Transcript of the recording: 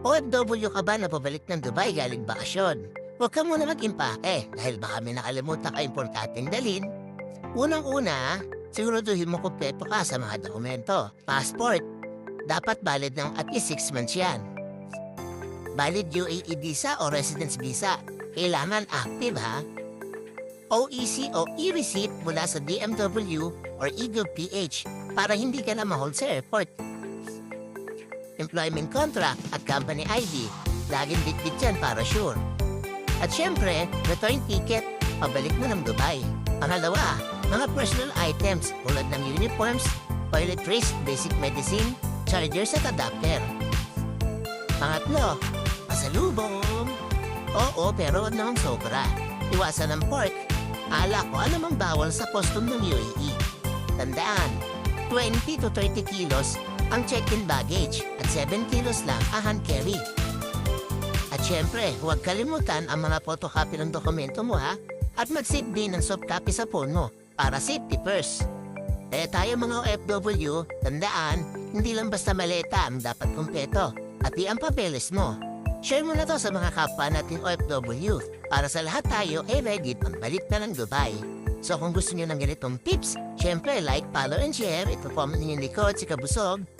OFW ka ba na pabalik ng Dubai galing bakasyon? Huwag ka muna mag-impake dahil baka may nakalimutan ka importanteng dalin. Unang-una, siguraduhin mo kumpleto ka sa mga dokumento. Passport, dapat valid ng at least 6 months yan. Valid UAE visa o residence visa, kailangan active ha. OEC o e-receipt mula sa DMW or EGOV-PH para hindi ka na ma-hold sa airport. Employment contract at company ID, laging bitbit yan para sure. At syempre, return ticket, pabalik mo ng Dubai. Pangalawa, mga personal items tulad ng uniforms, toiletries, basic medicine, chargers at adapter. Pangatlo, pasalubong. Oo, pero wag namang sobra. Iwasan ng pork, alak o anumang bawal sa custom ng UAE. Tandaan, 20 to 30 kilos ang check-in baggage at 7 kilos lang ang hand carry. At syempre, huwag kalimutan ang mga photocopy ng dokumento mo ha at mag-save din ng soft copy sa phone mo para safety first. Eh tayo mga OFW, tandaan, hindi lang basta maleta ang dapat kumpleto, pati ang papeles mo. Share mo na to sa mga kapwa natin OFW para sa lahat tayo ay ready pagbalik na ng Dubai. So kung gusto niyo ng ganitong tips, syempre like, follow, and share. Ito po ang inyong likod si Kabusog.